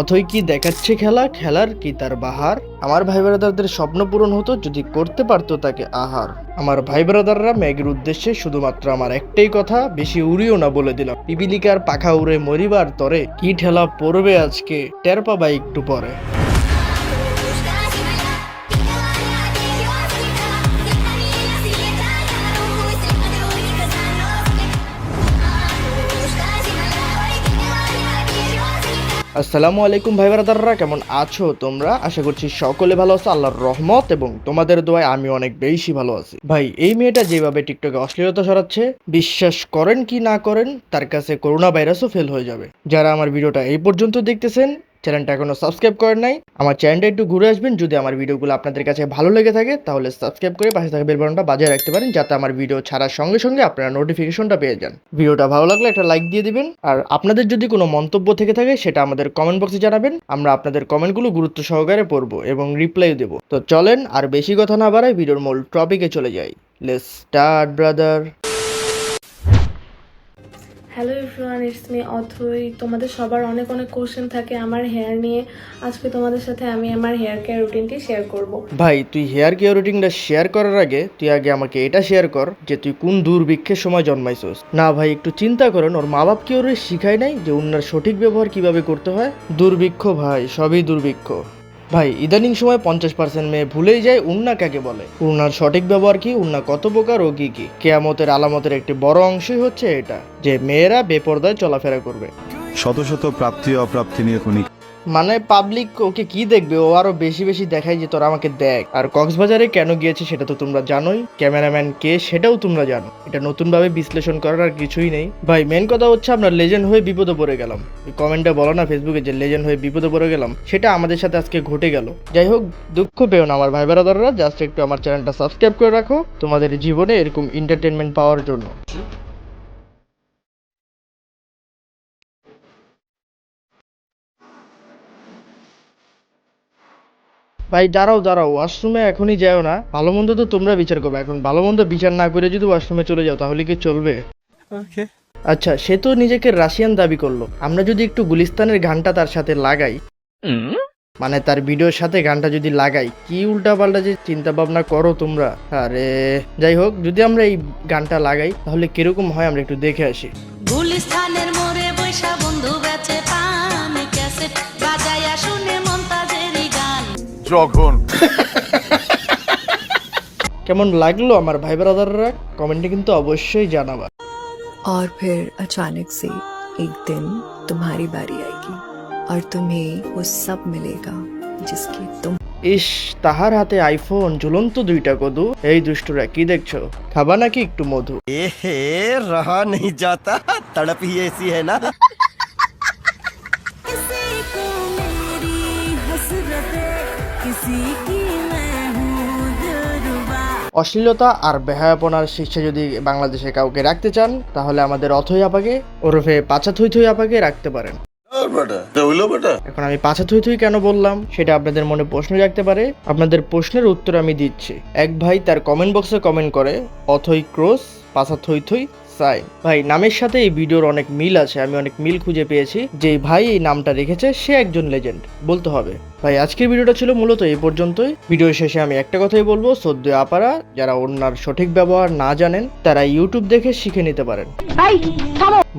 অথই কি দেখাচ্ছে খেলা? খেলার কি তার বাহার? আমার ভাই ব্রাদারদের স্বপ্ন পূরণ হতো যদি করতে পারতো তাকে আহার। আমার ভাই ব্রাদাররা ম্যাগের উদ্দেশ্যে শুধুমাত্র আমার একটাই কথা, বেশি উড়িও না বলে দিলাম। পিপিলিকার পাখা উড়ে মরিবার তরে কি ঠেলা পড়বে আজকে? টের পাবা একটু পরে। আসসালামু আলাইকুম ভাই ব্রাদাররা, কেমন আছো তোমরা? আশা করছি সকলে ভালো আছো, আল্লাহর রহমত এবং তোমাদের দোয়ায় আমি অনেক বেশি ভালো আছি। ভাই, এই মেয়েটা যেভাবে টিকটকে অশ্লীলতা সরাচ্ছে বিশ্বাস করেন কি না করেন, তার কাছে করোনা ভাইরাসও ফেল হয়ে যাবে। যারা আমার ভিডিওটা এই পর্যন্ত দেখতেছেন চ্যানেলটা এখনও সাবস্ক্রাইব করেন নাই, আমার চ্যানেলটা একটু ঘুরে আসবেন। যদি আমার ভিডিওগুলো আপনাদের কাছে ভালো লেগে থাকে, তাহলে সাবস্ক্রাইব করে পাশে থাকা বেল বাটনটা বাজিয়ে রাখতে পারেন, যাতে আমার ভিডিও ছাড়ার সঙ্গে সঙ্গে আপনারা নোটিফিকেশনটা পেয়ে যান। ভিডিওটা ভালো লাগলে একটা লাইক দিয়ে দিবেন, আর আপনাদের যদি কোনো মন্তব্য থেকে থাকে, সেটা আমাদের কমেন্ট বক্সে জানাবেন, আমরা আপনাদের কমেন্টগুলো গুরুত্ব সহকারে পড়ব এবং রিপ্লাই দেব। তো চলেন, আর বেশি কথা না বাড়াই ভিডিওর মূল টপিকে চলে যাই। Let's start brother hello everyone it's me Othoi তোমাদের সবার অনেক অনেক কোশ্চেন থাকে আমার হেয়ার নিয়ে। আজকে তোমাদের সাথে আমি আমার হেয়ার কেয়ার রুটিনটি শেয়ার করব। ভাই, তুই হেয়ার কেয়ার রুটিনটা শেয়ার করার আগে তুই আগে আমাকে এটা শেয়ার কর যে তুই কোন দুর্ভিক্ষের সময় জন্মাইছস। না ভাই, একটু চিন্তা করেন ওর মা বাপ কি ওরে শিখায় নাই যে উনার সঠিক ব্যবহার কীভাবে করতে হয়? দুর্ভিক্ষ ভাই, সবই দুর্ভিক্ষ। ভাই, ইদানিং সময় পঞ্চাশ পার্সেন্ট মেয়ে ভুলেই যায়, উন্না কাকে বলে? উন্নার সঠিক ব্যবহার কি, উন্না কত প্রকার ও কি কি? কেয়ামতের আলামতের একটি বড় অংশই হচ্ছে এটা, যে মেয়েরা বেপর্দায় চলাফেরা করবে। শত শত প্রাপ্তি অপ্রাপ্তি নিয়ে মানে পাবলিক ওকে কি দেখবে? ও আরও বেশি বেশি দেখায় যে তোরা আমাকে দেখ। আর কক্সবাজারে কেন গিয়েছে সেটা তো তোমরা জানোই। ক্যামেরাম্যান কে সেটাও তোমরা জানো। এটা নতুন ভাবে বিশ্লেষণ করার আর কিছুই নেই। ভাই মেন কথা হচ্ছে আমরা লেজেন্ড হয়ে বিপদে পড়ে গেলাম। কমেন্টে বলো না ফেসবুকে যে লেজেন্ড হয়ে বিপদে পড়ে গেলাম, সেটা আমাদের সাথে আজকে ঘটে গেল। যাই হোক, দুঃখ পেও না আমার ভাই বেড়াদাররা। জাস্ট একটু আমার চ্যানেলটা সাবস্ক্রাইব করে রাখো। তোমাদের জীবনে এরকম এন্টারটেনমেন্ট পাওয়ার জন্য। ভাই দাঁড়াও দাঁড়াও ওয়াশরুমে এখনই যাও না। ভালো মন্দ তো তোমরা বিচার করবে। এখন ভালো মন্দ বিচার না করে যদি ওয়াশরুমে চলে যাও তাহলে কি চলবে? আচ্ছা সে তো নিজেকে রাশিয়ান দাবি করল। আমরা যদি একটু গুলিস্তানের গানটা তার সাথে লাগাই। মানে তার ভিডিওর সাথে গানটা যদি লাগাই কি উল্টা পাল্টা যে চিন্তা ভাবনা করো তোমরা? আরে যাই হোক যদি আমরা এই গানটা লাগাই তাহলে কীরকম হয় আমরা একটু দেখে আসি। জঘন কেমন লাগলো আমার ভাই ব্রাদাররা কমেন্টে কিন্তু অবশ্যই জানাবা और फिर अचानक से एक दिन तुम्हारी बारी आएगी और तुम्हें वो सब मिलेगा जिसकी तुम ইস তাহার হাতে আইফোন ঝুলন্ত দুইটা কদু এই দুষ্টুরা কি দেখছো খাবা নাকি একটু মধু एहे रहा नहीं जाता तड़प ही ऐसी है ना किसी অশ্লীলতা আর বেহায়াপনার শীর্ষে যদি বাংলাদেশে কাউকে রাখতে চান তাহলে আমাদের অথই আপাকে ওরফে পাচা থুই থুই আপাকে রাখতে পারেন। এখন আমি পাছা থুই থুই কেন বললাম সেটা আপনাদের মনে প্রশ্ন জাগতে পারে। আপনাদের প্রশ্নের উত্তর আমি দিচ্ছি। এক ভাই তার কমেন্ট বক্সে কমেন্ট করে অথই ক্রস পাছা থুই থুই সাই। ভাই নামের সাথে এই ভিডিওর অনেক মিল আছে আমি অনেক মিল খুঁজে পেয়েছি। যে ভাই এই নামটা রেখেছে সে একজন লেজেন্ড বলতে হবে। ভাই আজকের ভিডিওটা ছিল মূলত এই পর্যন্তই। ভিডিও শেষে আমি একটা কথাই বলব সদ্য আপারা যারা ওনার সঠিক ব্যবহার না জানেন তারা ইউটিউব দেখে শিখে নিতে পারেন।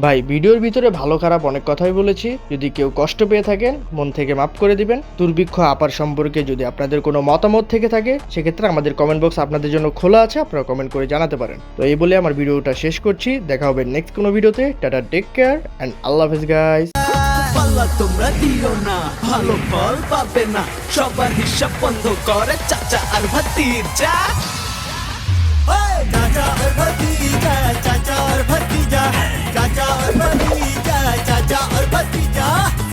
ভাই ভিডিওর ভিতরে ভালো খারাপ অনেক কথাই বলেছি। যদি কেউ কষ্ট পেয়ে থাকেন মন থেকে মাফ করে দিবেন। দুর্ভিক্ষ আপার সম্পর্কে যদি আপনাদের কোনো মতামত থেকে থাকে সেক্ষেত্রে আমাদের কমেন্ট বক্স আপনাদের জন্য খোলা আছে আপনারা কমেন্ট করে জানাতে পারেন। তো এই বলে আমার ভিডিওটা শেষ করছি। দেখা হবে নেক্সট কোনো ভিডিওতে। Tata take care and Allah Hafiz guys পাল্লা তোমরা দিও না। ভালো ফল পাবে না। সবার হিসাব বন্ধ করে চাচা আর ভাতির যা